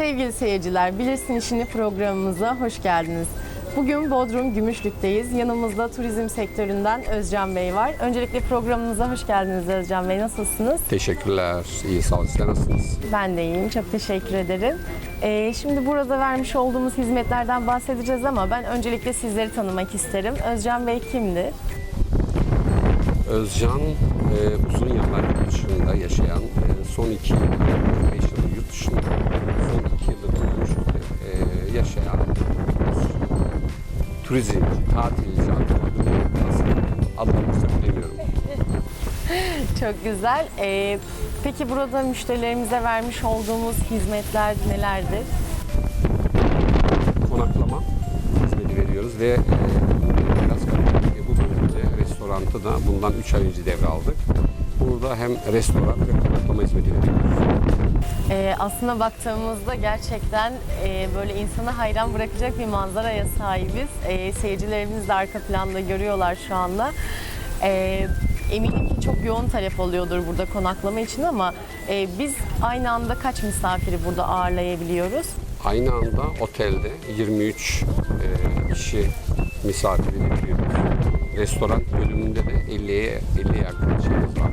Sevgili seyirciler, Bilirsin İşini programımıza hoş geldiniz. Bugün Bodrum Gümüşlük'teyiz. Yanımızda turizm sektöründen Özcan Bey var. Öncelikle programımıza hoş geldiniz Özcan Bey. Nasılsınız? Teşekkürler. İyi sağ olun. Sizler nasılsınız? Ben de iyiyim. Çok teşekkür ederim. Ee, şimdi burada vermiş olduğumuz hizmetlerden bahsedeceğiz ama ben öncelikle sizleri tanımak isterim. Özcan Bey kimdi? Özcan e, uzun yıllar yurt dışında yaşayan, e, son iki yıl, beş yıl yurt dışında, son iki yıldır da Gümüşlük'te e, yaşayan turizmci, tatilci, antropolog, nasıl bilemiyorum. Çok güzel. Ee, peki burada müşterilerimize vermiş olduğumuz hizmetler nelerdir? Konaklama hizmeti veriyoruz ve e, biraz e, bu bölümde restorantı da bundan 3 ay önce devraldık. Burada hem restoran ve konaklama hizmeti veriyoruz. Ee, aslında baktığımızda gerçekten e, böyle insanı hayran bırakacak bir manzaraya sahibiz. Ee, seyircilerimiz de arka planda görüyorlar şu anda. Ee, eminim ki çok yoğun talep oluyordur burada konaklama için ama e, biz aynı anda kaç misafiri burada ağırlayabiliyoruz? Aynı anda otelde 23 e, kişi misafir edebiliyoruz. Restoran bölümünde de 50'ye 50'ye yakın şeyimiz var.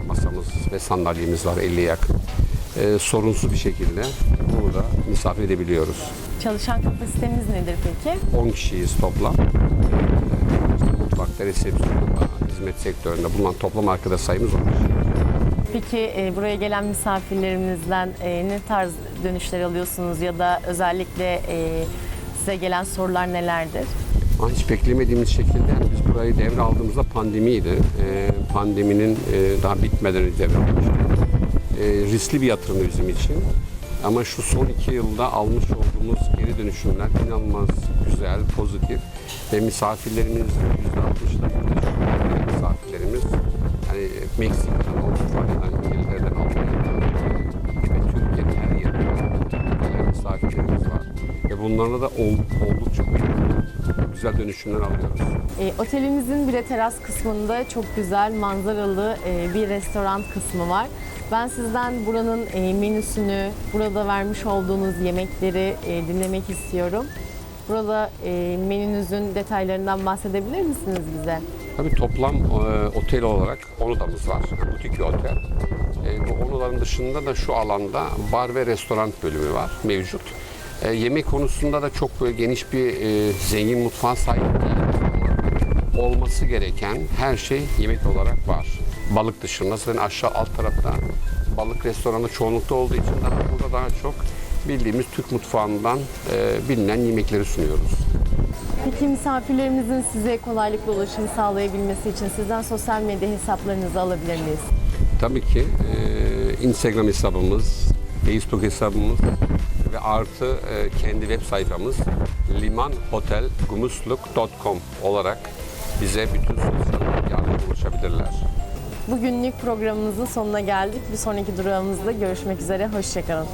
Ve sandalyemiz var 50'ye yakın. E, sorunsuz bir şekilde burada misafir edebiliyoruz. Çalışan kapasitemiz nedir peki? 10 kişiyiz toplam. E, işte mutfakta, resepsiyonda, hizmet sektöründe bulunan toplam arkadaş sayımız 10 kişi. Peki e, buraya gelen misafirlerimizden e, ne tarz dönüşler alıyorsunuz ya da özellikle e, size gelen sorular nelerdir? Ama hiç beklemediğimiz şekilde yani biz burayı devraldığımızda pandemiydi. Ee, pandeminin e, daha bitmeden önce devralmıştık. Ee, riskli bir yatırım bizim için. Ama şu son iki yılda almış olduğumuz geri dönüşümler inanılmaz güzel, pozitif ve misafirlerimiz %60'la %60 misafirlerimiz yani Meksika'dan, Avustralya'dan, İngiltere'den, Almanya'dan ve Türkiye'nin her yerinden gelen misafirlerimiz var. Ve bunlarla da ol- oldukça güzel dönüşümler alıyoruz. E, otelimizin bile teras kısmında çok güzel manzaralı e, bir restoran kısmı var. Ben sizden buranın e, menüsünü, burada vermiş olduğunuz yemekleri e, dinlemek istiyorum. Burada e, menünüzün detaylarından bahsedebilir misiniz bize? Tabii toplam e, otel olarak 10 odamız var. Butik bir otel. E, bu 10 odanın dışında da şu alanda bar ve restoran bölümü var mevcut. E, yemek konusunda da çok böyle geniş bir e, zengin mutfağa sahip olması gereken her şey yemek olarak var. Balık dışında zaten aşağı alt tarafta balık restoranı çoğunlukta olduğu için daha burada daha çok bildiğimiz Türk mutfağından e, bilinen yemekleri sunuyoruz. Peki misafirlerimizin size kolaylıkla ulaşım sağlayabilmesi için sizden sosyal medya hesaplarınızı alabilir miyiz? Tabii ki e, Instagram hesabımız, Facebook hesabımız ve artı e, kendi web sayfamız limanhotelgumusluk.com olarak bize bütün sosyal medyadan ulaşabilirler. Bugünlük programımızın sonuna geldik. Bir sonraki durağımızda görüşmek üzere. Hoşçakalın.